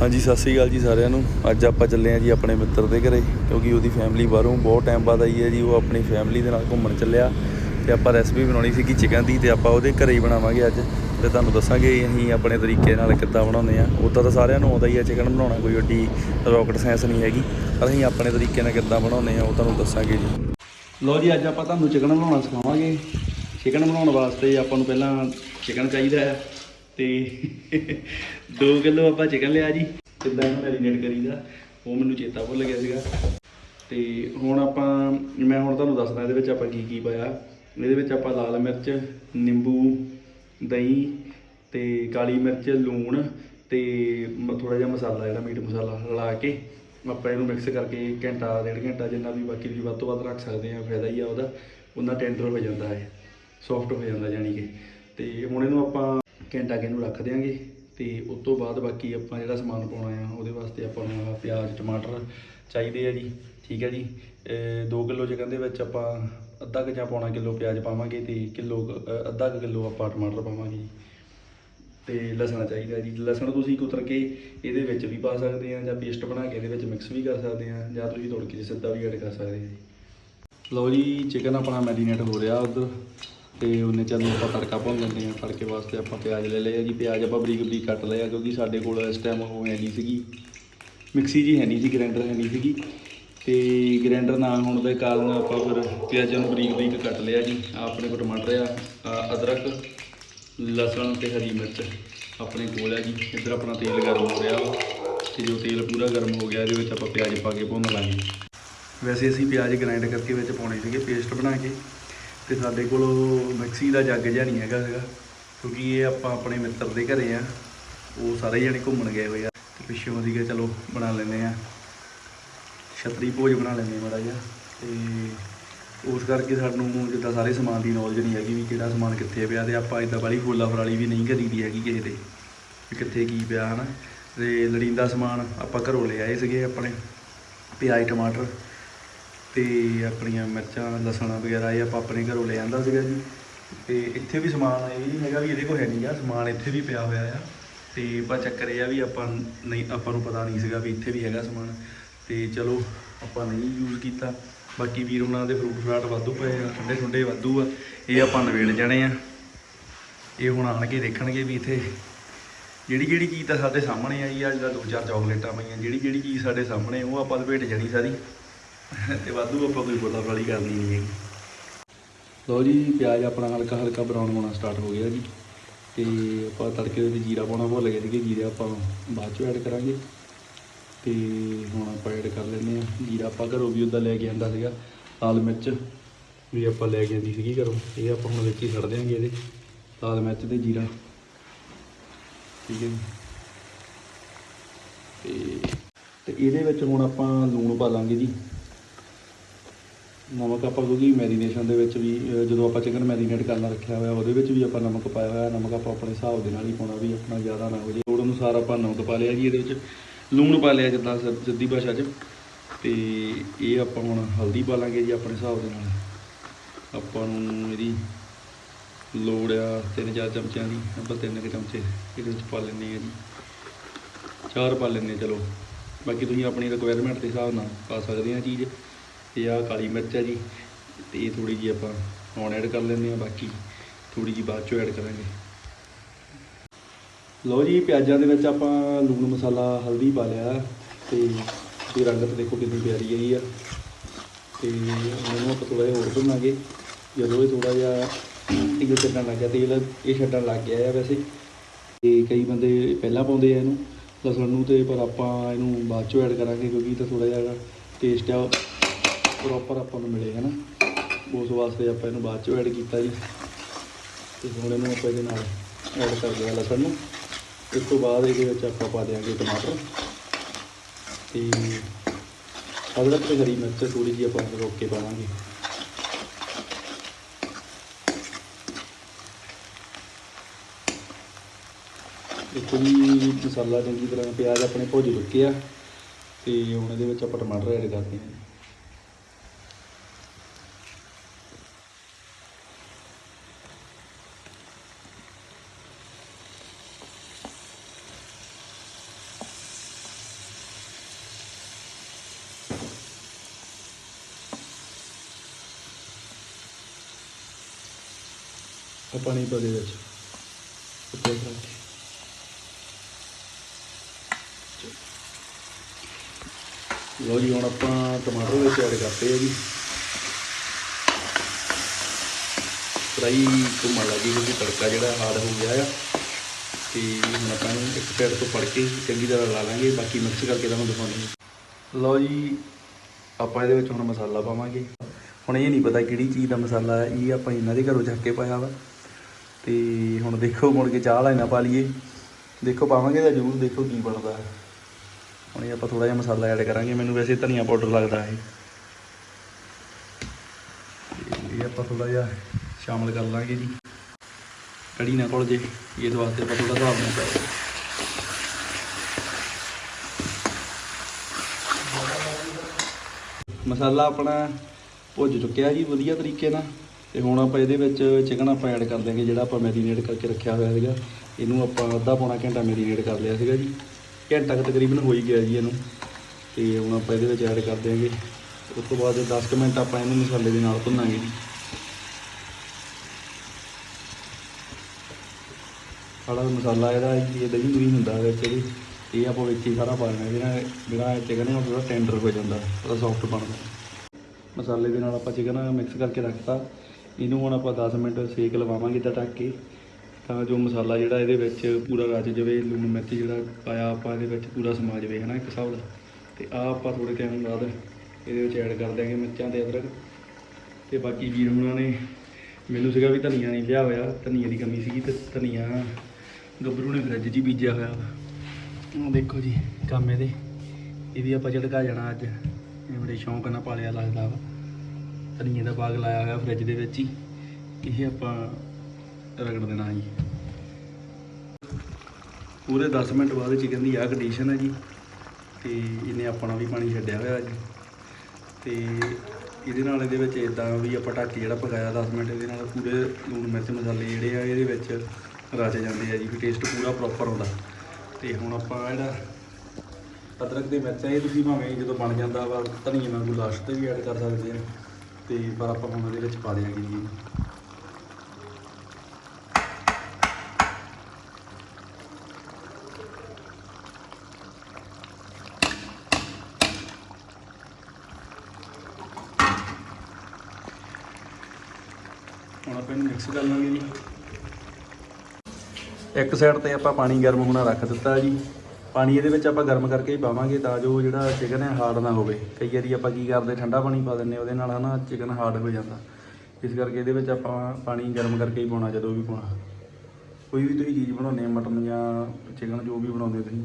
ਹਾਂਜੀ, ਸਤਿ ਸ੍ਰੀ ਅਕਾਲ ਜੀ ਸਾਰਿਆਂ ਨੂੰ। ਅੱਜ ਆਪਾਂ ਚੱਲੇ ਆ ਜੀ ਆਪਣੇ ਮਿੱਤਰ ਦੇ ਘਰੇ, ਕਿਉਂਕਿ ਉਹਦੀ ਫੈਮਿਲੀ ਬਾਹਰੋਂ ਬਹੁਤ ਟਾਈਮ ਬਾਅਦ ਆਈ ਹੈ ਜੀ, ਉਹ ਆਪਣੀ ਫੈਮਿਲੀ ਦੇ ਨਾਲ ਘੁੰਮਣ ਚੱਲਿਆ। ਤੇ ਆਪਾਂ ਰੈਸਪੀ ਬਣਾਉਣੀ ਸੀਗੀ ਚਿਕਨ ਦੀ ਤੇ ਆਪਾਂ ਉਹਦੇ ਘਰੇ ਹੀ ਬਣਾਵਾਂਗੇ ਅੱਜ। ਤੇ ਤੁਹਾਨੂੰ ਦੱਸਾਂਗੇ ਅਸੀਂ ਆਪਣੇ ਤਰੀਕੇ ਨਾਲ ਕਿੱਦਾਂ ਬਣਾਉਂਦੇ ਆ ਉਦਾਂ ਤਾਂ ਸਾਰਿਆਂ ਨੂੰ ਆਉਂਦਾ ਹੀ ਆ ਚਿਕਨ ਬਣਾਉਣਾ ਕੋਈ ਵੱਡੀ ਰਾਕਟ ਸਾਇੰਸ ਨਹੀਂ ਹੈਗੀ। ਪਰ ਅਸੀਂ ਆਪਣੇ ਤਰੀਕੇ ਨਾਲ ਕਿੱਦਾਂ ਬਣਾਉਂਦੇ ਆ ਉਹ ਤੁਹਾਨੂੰ ਦੱਸਾਂਗੇ ਜੀ। ਲਓ ਜੀ, ਅੱਜ ਆਪਾਂ ਤੁਹਾਨੂੰ ਚਿਕਨ ਬਣਾਉਣਾ ਸਿਖਾਵਾਂਗੇ। ਚਿਕਨ ਬਣਾਉਣ ਵਾਸਤੇ ਆਪਾਂ ਨੂੰ ਪਹਿਲਾਂ ਚਿਕਨ ਚਾਹੀਦਾ ਹੈ। ਤੇ 2 ਕਿਲੋ ਆਪਾਂ ਚਿਕਨ ਲਿਆ ਜੀ ਕਿੱਦਾਂ ਇਹਨੂੰ ਮੈਰੀਨੇਟ ਕਰੀਦਾ, ਉਹ ਮੈਨੂੰ ਚੇਤਾ ਭੁੱਲ ਗਿਆ ਸੀਗਾ। ਤੇ ਹੁਣ ਆਪਾਂ, ਮੈਂ ਹੁਣ ਤੁਹਾਨੂੰ ਦੱਸਦਾ ਇਹਦੇ ਵਿੱਚ ਆਪਾਂ ਕੀ ਕੀ ਪਾਇਆ। ਇਹਦੇ ਵਿੱਚ ਆਪਾਂ ਲਾਲ ਮਿਰਚ, ਨਿੰਬੂ, ਦਹੀਂ ਤੇ ਕਾਲੀ ਮਿਰਚ, ਲੂਣ ਤੇ ਥੋੜਾ ਜਿਹਾ ਮਸਾਲਾ ਜਿਹੜਾ ਮੀਟ ਮਸਾਲਾ ਰਲਾ ਕੇ ਆਪਾਂ ਇਹਨੂੰ ਮਿਕਸ ਕਰਕੇ ਘੰਟਾ, ਡੇਢ ਘੰਟਾ ਜਿੰਨਾ ਵੀ ਬਾਕੀ ਤੁਸੀਂ ਵੱਧ ਤੋਂ ਵੱਧ ਰੱਖ ਸਕਦੇ ਆ, ਫਾਇਦਾ ਹੀ ਆ ਉਹਦਾ। ਉਹਨਾਂ ਟੈਂਡਰ ਹੋ ਜਾਂਦਾ ਹੈ ਸੌਫਟ ਹੋ ਜਾਂਦਾ ਜਾਨੀ ਕਿ। ਤੇ ਹੁਣ ਇਹਨੂੰ ਆਪਾਂ ਘੰਟਾ ਕਿ ਰੱਖ ਦਿਆਂਗੇ ਤੇ ਉਸ ਤੋਂ ਬਾਅਦ ਬਾਕੀ ਆਪਾਂ ਜਿਹੜਾ ਸਮਾਨ ਪਾਉਣਾ ਆ, ਉਹਦੇ ਵਾਸਤੇ ਆਪਾਂ ਨੂੰ ਪਿਆਜ਼, ਟਮਾਟਰ ਚਾਹੀਦੇ ਆ ਜੀ, ਠੀਕ ਹੈ ਜੀ। 2 ਕਿਲੋ ਚਿਕਨ ਦੇ ਵਿੱਚ ਆਪਾਂ ਅੱਧਾ ਕੁ ਜਾਂ ਪੌਣਾ ਕਿਲੋ ਪਿਆਜ਼ ਪਾਵਾਂਗੇ ਤੇ ਕਿਲੋ ਅੱਧਾ ਕੁ ਕਿਲੋ ਆਪਾਂ ਟਮਾਟਰ ਪਾਵਾਂਗੇ ਜੀ। ਤੇ ਲਸਣ ਚਾਹੀਦਾ ਜੀ। ਲਸਣ ਤੁਸੀਂ ਕੁਤਰ ਕੇ ਇਹਦੇ ਵਿੱਚ ਵੀ ਪਾ ਸਕਦੇ ਆ ਜਾਂ ਪੇਸਟ ਬਣਾ ਕੇ ਇਹਦੇ ਵਿੱਚ ਮਿਕਸ ਵੀ ਕਰ ਸਕਦੇ ਆ ਜਾਂ ਤੁਸੀਂ ਤੋੜ ਕੇ ਸਿੱਧਾ ਵੀ ਐਡ ਕਰ ਸਕਦੇ ਆ ਜੀ। ਲਓ ਜੀ, ਚਿਕਨ ਆਪਣਾ ਮੈਰੀਨੇਟ ਹੋ ਰਿਹਾ ਉਧਰ। ਤੇ ਉਹਨੇ ਚੱਲ ਆਪਾਂ ਤੜਕਾ ਭੁੰਨ ਲੈਂਦੇ ਆ ਤੜਕੇ ਵਾਸਤੇ ਆਪਾਂ ਪਿਆਜ਼ ਲੈ ਲਿਆ ਜੀ। ਪਿਆਜ਼ ਆਪਾਂ ਬਰੀਕ ਬਰੀਕ ਕੱਟ ਲਿਆ ਕਿਉਂਕਿ ਸਾਡੇ ਕੋਲ ਇਸ ਟਾਈਮ ਉਹ ਹੈ ਨਹੀਂ ਸੀਗੀ। ਮਿਕਸੀ ਜੀ ਹੈ ਨਹੀਂ ਸੀ ਗ੍ਰਾਈਂਡਰ ਹੈ ਨਹੀਂ ਸੀਗੀ। ਤੇ ਗ੍ਰਾਈਂਡਰ ਨਾ ਹੋਣ ਦੇ ਕਾਰਨ ਆਪਾਂ ਫਿਰ ਪਿਆਜ਼ਾਂ ਨੂੰ ਬਰੀਕ ਬਰੀਕ ਕੱਟ ਲਿਆ ਜੀ। ਆਪਣੇ ਕੋਲ ਟਮਾਟਰ ਆ ਅਦਰਕ, ਲਸਣ ਤੇ ਹਰੀ ਮਿਰਚ ਆਪਣੇ ਕੋਲ ਆ ਜੀ। ਇੱਧਰ ਆਪਣਾ ਤੇਲ ਗਰਮ ਹੋ ਰਿਹਾ ਵਾ ਤੇ ਜੋ ਤੇਲ ਪੂਰਾ ਗਰਮ ਹੋ ਗਿਆ, ਇਹਦੇ ਵਿੱਚ ਆਪਾਂ ਪਿਆਜ਼ ਪਾ ਕੇ ਭੁੰਨ ਲਾਂਗੇ। ਵੈਸੇ ਅਸੀਂ ਪਿਆਜ਼ ਗ੍ਰਾਈਂਡ ਕਰਕੇ ਵਿੱਚ ਪਾਉਣੇ ਸੀਗੇ, ਪੇਸਟ ਬਣਾ ਕੇ। ਤੇ ਸਾਡੇ ਕੋਲ ਮਿਕਸੀ ਦਾ ਜੱਗ ਜਿਹਾ ਨਹੀਂ ਹੈਗਾ ਸੀਗਾ, ਕਿਉਂਕਿ ਇਹ ਆਪਾਂ ਆਪਣੇ ਮਿੱਤਰ ਦੇ ਘਰੇ ਆ, ਉਹ ਸਾਰੇ ਜਣੇ ਘੁੰਮਣ ਗਏ ਹੋਏ ਆ, ਤੇ ਪਿੱਛੋਂ ਅਸੀਂ ਕਿਹਾ ਚਲੋ ਬਣਾ ਲੈਂਦੇ ਆ, ਛਤਰੀ ਭੋਜ ਬਣਾ ਲੈਂਦੇ ਮਾੜਾ ਜਿਹਾ, ਤੇ ਉਸ ਕਰਕੇ ਸਾਨੂੰ ਜਿੱਦਾਂ ਸਾਰੇ ਸਮਾਨ ਦੀ ਨੌਲੇਜ ਨਹੀਂ ਹੈਗੀ ਵੀ ਕਿਹੜਾ ਸਮਾਨ ਕਿੱਥੇ ਪਿਆ, ਤੇ ਆਪਾਂ ਇਦਾਂ ਵਾਲੀ ਫੋਲਾ ਫਰਾਲੀ ਵੀ ਨਹੀਂ ਕਰੀਦੀ ਹੈਗੀ ਕਿਸੇ ਦੇ, ਵੀ ਕਿੱਥੇ ਕੀ ਪਿਆ, ਹਨਾ, ਤੇ ਲੜੀਂਦਾ ਸਮਾਨ ਆਪਾਂ ਘਰੋਂ ਲੈ ਆਏ ਸੀਗੇ ਆਪਣੇ, ਪਿਆਜ਼, ਟਮਾਟਰ ਤੇ ਆਪਣੀਆਂ ਮਿਰਚਾਂ, ਲਸਣ ਵਗੈਰਾ ਇਹ ਆਪਾਂ ਆਪਣੇ ਘਰੋਂ ਲੈ ਆਂਦਾ ਸੀਗਾ ਜੀ। ਤੇ ਇੱਥੇ ਵੀ ਸਮਾਨ ਇਹ ਨਹੀਂ ਹੈਗਾ ਵੀ ਇਹਦੇ ਕੋਲ ਹੈ ਨਹੀਂਗਾ ਸਮਾਨ ਇੱਥੇ ਵੀ ਪਿਆ ਹੋਇਆ ਆ। ਤੇ ਪਰ ਚੱਕਰ ਇਹ ਆ ਵੀ ਆਪਾਂ ਨਹੀਂ, ਆਪਾਂ ਨੂੰ ਪਤਾ ਨਹੀਂ ਸੀਗਾ ਵੀ ਇੱਥੇ ਵੀ ਹੈਗਾ ਸਮਾਨ। ਤੇ ਚਲੋ, ਆਪਾਂ ਨਹੀਂ ਯੂਜ਼ ਕੀਤਾ। ਬਾਕੀ ਵੀਰ ਉਹਨਾਂ ਦੇ ਫਰੂਟ ਫਰਾਟ ਵਾਧੂ ਪਏ ਆ, ਠੰਡੇ ਠੰਡੇ ਵਾਧੂ ਆ। ਇਹ ਆਪਾਂ ਨਵੇੜ ਜਾਣੇ ਆ। ਇਹ ਹੁਣ ਆਣ ਕੇ ਦੇਖਣਗੇ ਵੀ ਇੱਥੇ ਜਿਹੜੀ ਜਿਹੜੀ ਚੀਜ਼ ਤਾਂ ਸਾਡੇ ਸਾਹਮਣੇ ਆਈ ਆ, ਜਿਹੜਾ ਦੋ ਚਾਰ ਚਾਕਲੇਟਾਂ ਪਈਆਂ, ਜਿਹੜੀ ਜਿਹੜੀ ਚੀਜ਼ ਸਾਡੇ ਸਾਹਮਣੇ, ਉਹ ਆਪਾਂ ਲਪੇਟ ਜਾਣੀ ਸਾਰੀ। ਤੇ ਵਾਧੂ ਆਪਾਂ ਕੋਈ ਬੋਲਾ ਵਾਲੀ ਕਰਨੀ ਨਹੀਂ ਹੈਗੀ। ਲਓ ਜੀ, ਪਿਆਜ਼ ਆਪਣਾ ਹਲਕਾ ਹਲਕਾ ਬਰਾਊਨ ਹੋਣਾ ਸਟਾਰਟ ਹੋ ਗਿਆ ਜੀ। ਤੇ ਆਪਾਂ ਤੜਕੇ ਦੇ ਵਿੱਚ ਜੀਰਾ ਪਾਉਣਾ ਭੁੱਲ ਗਏ ਸੀਗੇ, ਜੀਰਾ ਆਪਾਂ ਬਾਅਦ ਚੋਂ ਐਡ ਕਰਾਂਗੇ। ਤੇ ਹੁਣ ਆਪਾਂ ਐਡ ਕਰ ਲੈਂਦੇ ਆ ਜੀਰਾ ਆਪਾਂ ਘਰੋਂ ਵੀ ਉੱਦਾਂ ਲੈ ਕੇ ਆਂਦਾ ਸੀਗਾ, ਲਾਲ ਮਿਰਚ। ਵੀ ਆਪਾਂ ਲੈ ਕੇ ਆਂਦੀ ਸੀਗੀ ਘਰੋਂ। ਇਹ ਆਪਾਂ ਹੁਣ ਵਿੱਚ ਹੀ ਛੱਡ ਦਿਆਂਗੇ ਇਹਦੇ। ਲਾਲ ਮਿਰਚ ਤੇ ਜੀਰਾ। ਠੀਕ ਹੈ ਜੀ। ਤੇ ਤੇ ਇਹਦੇ ਵਿੱਚ ਹੁਣ ਆਪਾਂ ਲੂਣ ਪਾ ਲਾਂਗੇ ਜੀ। ਨਮਕ ਆਪਾਂ ਕਿਉਂਕਿ ਮੈਰੀਨੇਸ਼ਨ ਦੇ ਵਿੱਚ ਵੀ ਜਦੋਂ ਆਪਾਂ ਚਿਕਨ ਮੈਰੀਨੇਟ ਕਰਨਾ ਰੱਖਿਆ ਹੋਇਆ, ਉਹਦੇ ਵਿੱਚ ਵੀ ਆਪਾਂ ਨਮਕ ਪਾਇਆ ਹੋਇਆ, ਨਮਕ ਆਪਾਂ ਆਪਣੇ ਹਿਸਾਬ ਦੇ ਨਾਲ ਹੀ ਪਾਉਣਾ ਵੀ ਆਪਣਾ ਜ਼ਿਆਦਾ ਨਾ ਹੋ ਜੇ ਲੋੜ ਅਨੁਸਾਰ ਆਪਾਂ ਨਮਕ ਪਾ ਲਿਆ ਜੀ, ਇਹਦੇ ਵਿੱਚ ਲੂਣ ਪਾ ਲਿਆ ਜਿੱਦਾਂ ਸ- ਸਿੱਧੀ ਭਾਸ਼ਾ 'ਚ। ਤੇ ਇਹ ਆਪਾਂ ਹੁਣ ਹਲਦੀ ਪਾ ਲਾਂਗੇ ਜੀ ਆਪਣੇ ਹਿਸਾਬ ਦੇ ਨਾਲ। ਆਪਾਂ ਨੂੰ ਇਹਦੀ ਲੋੜ ਆ ਤਿੰਨ ਚਾਰ ਚਮਚਿਆਂ ਦੀ, ਆਪਾਂ ਤਿੰਨ ਕੁ ਚਮਚੇ ਇਹਦੇ ਵਿੱਚ ਪਾ ਲੈਂਦੇ ਆ ਜੀ। ਚਾਰ ਪਾ ਲੈਂਦੇ ਚਲੋ। ਬਾਕੀ ਤੁਸੀਂ ਆਪਣੀ ਰਿਕੁਆਇਰਮੈਂਟ ਦੇ ਹਿਸਾਬ ਨਾਲ ਪਾ ਸਕਦੇ ਆ ਚੀਜ਼। ਤੇ ਆਹ ਕਾਲੀ ਮਿਰਚ ਹੈ ਜੀ, ਤੇ ਇਹ ਥੋੜੀ ਜੀ ਆਪਾਂ ਹੁਣ ਐਡ ਕਰ ਲੈਂਦੇ ਆ ਬਾਕੀ ਥੋੜੀ ਜੀ ਬਾਅਦ ਚੋਂ ਐਡ ਕਰਾਂਗੇ। ਲਓ ਜੀ, ਪਿਆਜ਼ਾਂ ਦੇ ਵਿੱਚ ਆਪਾਂ ਲੂਣ ਮਸਾਲਾ, ਹਲਦੀ ਪਾ ਲਿਆ ਤੇ ਇਹ ਰੰਗਤ ਦੇਖੋ ਕਿੰਨੀ ਪਿਆਰੀ ਆਈ ਆ। ਤੇ ਇਹਨੂੰ ਆਪਾਂ ਥੋੜਾ ਜਿਹਾ ਹੋਰ ਭੁੰਨਾਂਗੇ। ਜਦੋਂ ਇਹ ਥੋੜਾ ਜਿਹਾ ਤੇਲ ਛੱਡਣ ਲੱਗ ਗਿਆ, ਤੇਲ ਇਹ ਛੱਡਣ ਲੱਗ ਗਿਆ ਆ ਵੈਸੇ। ਤੇ ਕਈ ਬੰਦੇ ਪਹਿਲਾਂ ਪਾਉਂਦੇ ਆ ਇਹਨੂੰ ਲਸਣ ਨੂੰ ਤੇ ਪਰ ਆਪਾਂ ਇਹਨੂੰ ਬਾਅਦ ਚੋਂ ਐਡ ਕਰਾਂਗੇ ਕਿਉਂਕਿ ਇਹ ਤਾਂ ਥੋੜਾ ਜਿਹਾ ਟੇਸਟ ਆ। ਪ੍ਰੋਪਰ ਆਪਾਂ ਨੂੰ ਮਿਲੇਗਾ ਨਾ। ਉਸ ਵਾਸਤੇ ਆਪਾਂ ਇਹਨੂੰ ਬਾਅਦ ਚੋਂ ਐਡ ਕੀਤਾ ਜੀ। ਤੇ ਹੁਣ ਇਹਨੂੰ ਆਪਾਂ ਇਹਦੇ ਨਾਲ ਐਡ ਕਰ ਦਿਆ ਲਸਣ ਨੂੰ। ਇਸ ਤੋਂ ਬਾਅਦ ਇਹਦੇ ਵਿੱਚ ਆਪਾਂ ਪਾ ਦਿਆਂਗੇ ਟਮਾਟਰ। ਤੇ ਅਦਰਕ ਤੇ ਹਰੀ ਮਿਰਚ ਥੋੜੀ ਜਿਹੀ ਆਪਾਂ ਰੋਕ ਕੇ ਪਾਵਾਂਗੇ। ਦੇਖੋ ਜੀ, ਮਸਾਲਾ ਚੰਗੀ ਤਰ੍ਹਾਂ ਪਿਆਜ਼ ਆਪਣੇ ਭੁੱਜ ਚੁੱਕੇ ਆ। ਤੇ ਹੁਣ ਇਹਦੇ ਵਿੱਚ ਆਪਾਂ ਟਮਾਟਰ ਐਡ ਕਰਦੇ ਹਾਂ। ਆ ਪਾਣੀ ਪਾ ਦੇ ਵਿੱਚ। ਉੱਤੇ ਰੱਖ। ਕੇ ਲੋ ਜੀ, ਹੁਣ ਆਪਾਂ ਟਮਾਟਰ ਵਿੱਚ ਐਡ ਕਰਤੇ ਆ ਜੀ। ਫਰਾਈ ਘੁੰਮਣ ਲੱਗੀ ਕਿਉਂਕਿ ਤੜਕਾ ਜਿਹੜਾ ਹਾਰਡ ਹੋ ਗਿਆ ਆ। ਤੇ ਹੁਣ ਆਪਾਂ ਨੂੰ ਇੱਕ ਪੈਰ ਤੋਂ ਫੜ ਕੇ ਚੰਗੀ ਤਰ੍ਹਾਂ ਲਾ ਲਾਂਗੇ, ਬਾਕੀ ਮਿਕਸ ਕਰਕੇ ਤੁਹਾਨੂੰ ਦਿਖਾਉਂਦੇ ਲਓ ਜੀ, ਆਪਾਂ ਇਹਦੇ ਵਿੱਚ ਹੁਣ ਮਸਾਲਾ ਪਾਵਾਂਗੇ। ਹੁਣ ਇਹ ਨਹੀਂ ਪਤਾ ਕਿਹੜੀ ਚੀਜ਼ ਦਾ ਮਸਾਲਾ ਹੈ ਇਹ ਆਪਾਂ ਇਹਨਾਂ ਦੇ ਘਰੋਂ ਚੱਕ ਕੇ ਪਾਇਆ ਵਾ। ਤੇ ਹੁਣ ਦੇਖੋ, ਮੁੜ ਕੇ ਚਾਹ ਲੈਣਾ ਪਾ ਲਈਏ। ਦੇਖੋ, ਪਾਵਾਂਗੇ ਤਾਂ ਜ਼ਰੂਰ, ਦੇਖੋ ਕੀ ਬਣਦਾ। ਹੁਣ ਇਹ ਆਪਾਂ ਥੋੜਾ ਜਿਹਾ ਮਸਾਲਾ ਐਡ ਕਰਾਂਗੇ। ਮੈਨੂੰ ਵੈਸੇ ਧਨੀਆ ਪਾਊਡਰ ਲੱਗਦਾ ਹੈ ਇਹ ਆਪਾਂ ਥੋੜਾ ਜਿਹਾ ਸ਼ਾਮਲ ਕਰ ਲਾਂਗੇ ਜੀ। ਕੜੀ ਨਾ ਕੋਲ ਜੇ, ਇਸ ਵਾਸਤੇ ਆਪਾਂ ਥੋੜਾ ਹਿਸਾਬ ਨਾਲ ਕਰਾਂਗੇ। ਮਸਾਲਾ ਆਪਣਾ ਭੁੱਜ ਚੁੱਕਿਆ ਜੀ, ਵਧੀਆ ਤਰੀਕੇ ਨਾਲ। ਤੇ ਹੁਣ ਆਪਾਂ ਇਹਦੇ ਵਿੱਚ ਚਿਕਨ ਆਪਾਂ ਐਡ ਕਰ ਦਿਆਂਗੇ, ਜਿਹੜਾ ਆਪਾਂ ਮੈਰੀਨੇਟ ਕਰਕੇ ਰੱਖਿਆ ਹੋਇਆ ਸੀਗਾ। ਇਹਨੂੰ ਆਪਾਂ ਅੱਧਾ ਪੌਣਾ ਘੰਟਾ ਮੈਰੀਨੇਟ ਕਰ ਲਿਆ ਸੀਗਾ ਜੀ। ਘੰਟਾ ਕੁ ਤਕਰੀਬਨ ਹੋ ਹੀ ਗਿਆ ਜੀ ਇਹਨੂੰ। ਤੇ ਹੁਣ ਆਪਾਂ ਇਹਦੇ ਵਿੱਚ ਐਡ ਕਰ ਦਿਆਂਗੇ। ਉਸ ਤੋਂ ਬਾਅਦ 10 ਕੁ ਮਿੰਟ ਆਪਾਂ ਇਹਨੂੰ ਮਸਾਲੇ ਦੇ ਨਾਲ ਭੁੰਨਾਂਗੇ ਜੀ। ਸਾਡਾ ਮਸਾਲਾ ਇਹਦਾ ਇਹ ਦਹੀਂ ਦੂਈ ਹੁੰਦਾ ਵਿੱਚ ਇਹਦੇ। ਇਹ ਆਪਾਂ ਵਿੱਚ ਹੀ ਸਾਰਾ ਪਾ ਲੈਣਾ। ਜਿਹੜਾ ਜਿਹੜਾ ਚਿਕਨ ਹੈ ਉਹ ਥੋੜਾ ਟੈਂਡਰ ਹੋ ਜਾਂਦਾ ਥੋੜਾ ਸੌਫਟ ਬਣਦਾ। ਮਸਾਲੇ ਦੇ ਨਾਲ ਆਪਾਂ ਚਿਕਨ ਮਿਕਸ ਕਰਕੇ ਰੱਖਤਾ। ਇਹਨੂੰ ਹੁਣ ਆਪਾਂ 10 ਮਿੰਟ ਸੇਕ ਲਵਾਵਾਂਗੇ ਤਾਂ ਢੱਕ ਕੇ। ਤਾਂ ਜੋ ਮਸਾਲਾ ਜਿਹੜਾ ਇਹਦੇ ਵਿੱਚ ਪੂਰਾ ਰਚ ਜਾਵੇ, ਲੂਣ ਮਿਰਚ ਜਿਹੜਾ ਪਾਇਆ ਆਪਾਂ ਇਹਦੇ ਵਿੱਚ ਪੂਰਾ ਸਮਾ ਜਾਵੇ, ਹਨਾ, ਇੱਕ ਹਿਸਾਬ ਦਾ ਤੇ ਆ ਆਪਾਂ ਥੋੜੇ ਟਾਈਮ ਬਾਅਦ ਇਹਦੇ ਵਿੱਚ ਐਡ ਕਰ ਦਿਆਂਗੇ ਮਿਰਚਾਂ ਤੇ ਅਦਰਕ। ਤੇ ਬਾਕੀ ਵੀਰ ਹੁਣਾਂ ਨੇ ਮੈਨੂੰ ਸੀਗਾ ਵੀ ਧਨੀਆ ਨਹੀਂ ਲਿਆ ਹੋਇਆ ਧਨੀਆ ਦੀ ਕਮੀ ਸੀਗੀ ਤੇ ਧਨੀਆ ਗੱਭਰੂ ਨੇ ਫਰਿੱਜ 'ਚ ਹੀ ਬੀਜਿਆ ਹੋਇਆ। ਵਾ। ਦੇਖੋ ਜੀ, ਕੰਮ ਇਹਦੇ। ਇਹਦੀ ਆਪਾਂ ਝਟਕਾ ਜਾਣਾ ਅੱਜ। ਇਹ ਬੜੇ ਸ਼ੌਂਕ ਨਾਲ ਪਾਲਿਆ ਲੱਗਦਾ ਵਾ। ਧਨੀਏ ਦਾ ਬਾਗ ਲਾਇਆ ਹੋਇਆ ਫਰਿੱਜ ਦੇ ਵਿੱਚ ਹੀ। ਇਹ ਆਪਾਂ ਰਗੜ ਦੇਣਾ ਜੀ। ਪੂਰੇ 10 ਮਿੰਟ ਬਾਅਦ ਚਿਕਨ ਦੀ ਆ ਕੰਡੀਸ਼ਨ ਹੈ ਜੀ। ਤੇ ਇਹਨੇ ਆਪਣਾ ਵੀ ਪਾਣੀ ਛੱਡਿਆ ਹੋਇਆ ਜੀ। ਤੇ ਇਹਦੇ ਨਾਲ ਇਹਦੇ ਵਿੱਚ ਇਦਾਂ ਵੀ ਆਪਾਂ ਢੱਕ ਜਿਹੜਾ ਪਕਾਇਆ 10 ਮਿੰਟ, ਇਹਦੇ ਨਾਲ ਪੂਰੇ ਲੂਣ ਮਿਰਚ ਮਸਾਲੇ ਜਿਹੜੇ ਆ, ਇਹਦੇ ਵਿੱਚ ਰਚ ਜਾਂਦੇ ਆ ਜੀ, ਵੀ ਟੇਸਟ ਪੂਰਾ ਪ੍ਰੋਪਰ ਹੁੰਦਾ ਤੇ ਹੁਣ ਆਪਾਂ ਜਿਹੜਾ ਅਦਰਕ ਦੇ ਮਿਰਚਾਂ ਇਹ ਤੁਸੀਂ ਭਾਵੇਂ ਜਦੋਂ ਬਣ ਜਾਂਦਾ ਵਾ, ਧਨੀਏ ਵਾਂਗੂ ਲਾਸਟ ਤੇ ਵੀ ਐਡ ਕਰ ਸਕਦੇ ਆ। ਤੇ ਪਰ ਆਪਾਂ ਹੁਣ ਇਹਦੇ ਵਿੱਚ ਪਾ ਦਿਆਂਗੇ ਜੀ। ਹੁਣ ਆਪਾਂ ਇਹਨੂੰ ਮਿਕਸ ਕਰ ਲਾਂਗੇ ਜੀ। ਇੱਕ ਸਾਈਡ ਤੇ ਆਪਾਂ ਪਾਣੀ ਗਰਮ ਹੋਣਾ ਰੱਖ ਦਿੱਤਾ ਜੀ। ਪਾਣੀ ਇਹਦੇ ਵਿੱਚ ਆਪਾਂ ਗਰਮ ਕਰਕੇ ਹੀ ਪਾਵਾਂਗੇ ਤਾਂ ਜੋ ਜਿਹੜਾ ਚਿਕਨ ਹੈ ਹਾਰਡ ਨਾ ਹੋਵੇ। ਕਈ ਵਾਰੀ ਆਪਾਂ ਕੀ ਕਰਦੇ, ਠੰਡਾ ਪਾਣੀ ਪਾ ਦਿੰਨੇ ਉਹਦੇ ਨਾਲ ਹਨਾ ਚਿਕਨ ਹਾਰਡ ਹੋ ਜਾਂਦਾ। ਇਸ ਕਰਕੇ ਇਹਦੇ ਵਿੱਚ ਆਪਾਂ ਪਾਣੀ ਗਰਮ ਕਰਕੇ ਹੀ ਪਾਉਣਾ, ਜਦੋਂ ਵੀ ਪਾਉਣਾ। ਕੋਈ ਵੀ ਤੁਸੀਂ ਚੀਜ਼ ਬਣਾਉਂਦੇ ਆ ਮਟਨ ਜਾਂ ਚਿਕਨ ਜੋ ਵੀ ਬਣਾਉਂਦੇ ਤੁਸੀਂ,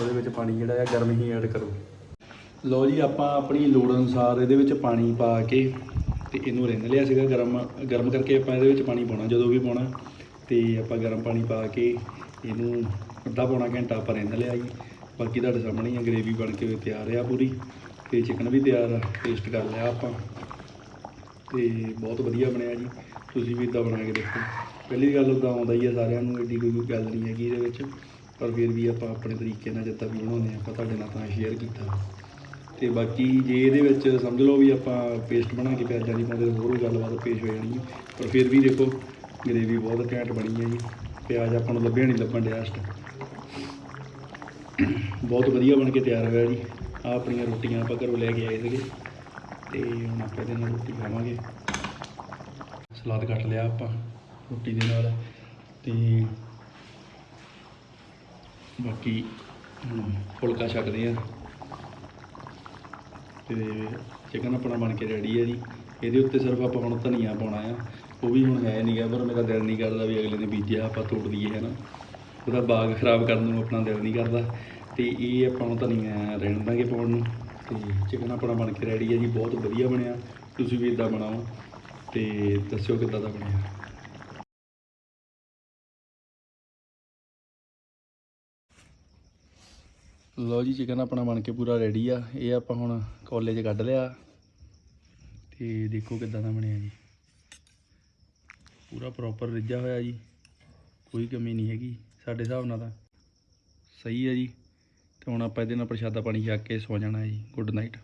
ਉਹਦੇ ਵਿੱਚ ਪਾਣੀ ਜਿਹੜਾ ਆ ਗਰਮ ਹੀ ਐਡ ਕਰੋ। ਲਓ ਜੀ, ਆਪਾਂ ਆਪਣੀ ਲੋੜ ਅਨੁਸਾਰ ਇਹਦੇ ਵਿੱਚ ਪਾਣੀ ਪਾ ਕੇ ਤੇ ਇਹਨੂੰ ਰਿੰਨ ਲਿਆ ਸੀਗਾ ਗਰਮ ਗਰਮ ਕਰਕੇ ਆਪਾਂ ਇਹਦੇ ਵਿੱਚ ਪਾਣੀ ਪਾਉਣਾ, ਜਦੋਂ ਵੀ ਪਾਉਣਾ। ਤੇ ਆਪਾਂ ਗਰਮ ਪਾਣੀ ਪਾ ਕੇ ਇਹਨੂੰ ਅੱਧਾ ਪੌਣਾ ਘੰਟਾ ਆਪਾਂ ਰਿੰਨ ਲਿਆ ਜੀ। ਬਾਕੀ ਤੁਹਾਡੇ ਸਾਹਮਣੇ ਹੀ ਆ ਗ੍ਰੇਵੀ ਬਣ ਕੇ ਤਿਆਰ ਆ ਪੂਰੀ। ਤੇ ਚਿਕਨ ਵੀ ਤਿਆਰ ਆ ਟੇਸਟ ਕਰ ਲਿਆ ਆਪਾਂ। ਤੇ ਬਹੁਤ ਵਧੀਆ ਬਣਿਆ ਜੀ। ਤੁਸੀਂ ਵੀ ਇਦਾਂ ਬਣਾ ਕੇ ਦੇਖੋ। ਪਹਿਲੀ ਗੱਲ ਉਦਾਂ ਆਉਂਦਾ ਹੀ ਆ ਸਾਰਿਆਂ ਨੂੰ, ਏਡੀ ਕੋਈ ਗੱਲ ਨਹੀਂ ਹੈਗੀ ਇਹਦੇ ਵਿੱਚ। ਪਰ ਫਿਰ ਵੀ ਆਪਾਂ ਆਪਣੇ ਤਰੀਕੇ ਨਾਲ ਜਿੱਦਾਂ ਵੀ ਬਣਾਉਂਦੇ ਆ, ਆਪਾਂ ਤੁਹਾਡੇ ਨਾਲ ਤਾਂ ਸ਼ੇਅਰ ਕੀਤਾ। ਤੇ ਬਾਕੀ ਜੇ ਇਹਦੇ ਵਿੱਚ ਸਮਝ ਲਓ ਵੀ ਆਪਾਂ ਪੇਸਟ ਬਣਾ ਕੇ ਪਿਆਜ਼ਾਂ ਦੀ ਪਾਉਂਦੇ ਤਾਂ ਹੋਰ ਗੱਲਬਾਤ ਪੇਸ਼ ਹੋ ਜਾਣੀ ਹੈ ਪਰ ਫਿਰ ਵੀ ਦੇਖੋ ਗ੍ਰੇਵੀ ਬਹੁਤ ਘੈਂਟ ਬਣੀ ਹੈ ਜੀ। ਪਿਆਜ਼ ਆਪਾਂ ਨੂੰ ਲੱਭਿਆ ਨਹੀਂ, ਲੱਭਣ ਡਿਆ ਇਸ। ਬਹੁਤ ਵਧੀਆ ਬਣ ਕੇ ਤਿਆਰ ਹੋਇਆ ਜੀ। ਆ ਆਪਣੀਆਂ ਰੋਟੀਆਂ ਆਪਾਂ ਘਰੋਂ ਲੈ ਕੇ ਆਏ ਸੀਗੇ। ਤੇ ਹੁਣ ਆਪਾਂ ਇਹਦੇ ਨਾਲ ਰੋਟੀ ਖਾਵਾਂਗੇ। ਸਲਾਦ ਕੱਟ ਲਿਆ ਆਪਾਂ ਰੋਟੀ ਦੇ ਨਾਲ। ਤੇ ਬਾਕੀ ਫੁਲਕਾ ਛਕਦੇ ਆ ਤੇ ਚਿਕਨ ਆਪਣਾ ਬਣ ਕੇ ਰੈਡੀ ਹੈ ਜੀ। ਇਹਦੇ ਉੱਤੇ ਸਿਰਫ ਆਪਾਂ ਹੁਣ ਧਨੀਆ ਪਾਉਣਾ ਆ। ਉਹ ਵੀ ਹੁਣ ਹੈ ਨਹੀਂ ਗਾ, ਪਰ ਮੇਰਾ ਦਿਲ ਨਹੀਂ ਕਰਦਾ ਵੀ ਅਗਲੇ ਨੇ ਬੀਜਿਆ, ਆਪਾਂ ਤੋੜ ਦਈਏ, ਹੈ ਨਾ। ਉਹਦਾ ਬਾਗ ਖਰਾਬ ਕਰਨ ਨੂੰ ਆਪਣਾ ਦਿਲ ਨਹੀਂ ਕਰਦਾ। ਤੇ ਇਹ ਆਪਾਂ ਨੂੰ ਧਨੀਆ ਰਹਿਣ ਦਾਂਗੇ ਪਾਉਣ ਨੂੰ। ਤੇ ਚਿਕਨ ਆਪਣਾ ਬਣ ਕੇ ਰੈਡੀ ਹੈ ਜੀ, ਬਹੁਤ ਵਧੀਆ ਬਣਿਆ। ਤੁਸੀਂ ਵੀ ਇਦਾਂ ਬਣਾਓ। ਤੇ ਦੱਸਿਓ ਕਿੱਦਾਂ ਦਾ ਬਣਿਆ। ਲਓ ਜੀ, ਚਿਕਨ ਆਪਣਾ ਬਣ ਕੇ ਪੂਰਾ ਰੈਡੀ ਆ। ਇਹ ਆਪਾਂ ਹੁਣ ਕਾਲਜ ਕੱਢ ਲਿਆ। ਤੇ ਦੇਖੋ ਕਿੱਦਾਂ ਦਾ ਬਣਿਆ ਜੀ। ਪੂਰਾ ਪ੍ਰੋਪਰ ਰਿੱਝਾ ਹੋਇਆ ਜੀ। ਕੋਈ ਕਮੀ ਨਹੀਂ ਹੈਗੀ। ਸਾਡੇ ਹਿਸਾਬ ਨਾਲ ਤਾਂ ਸਹੀ ਹੈ ਜੀ। ਤੇ ਹੁਣ ਆਪਾਂ ਇਹਦੇ ਨਾਲ ਪ੍ਰਸ਼ਾਦਾ ਪਾਣੀ ਛਕ ਕੇ ਸੌ ਜਾਣਾ ਹੈ ਜੀ। Good night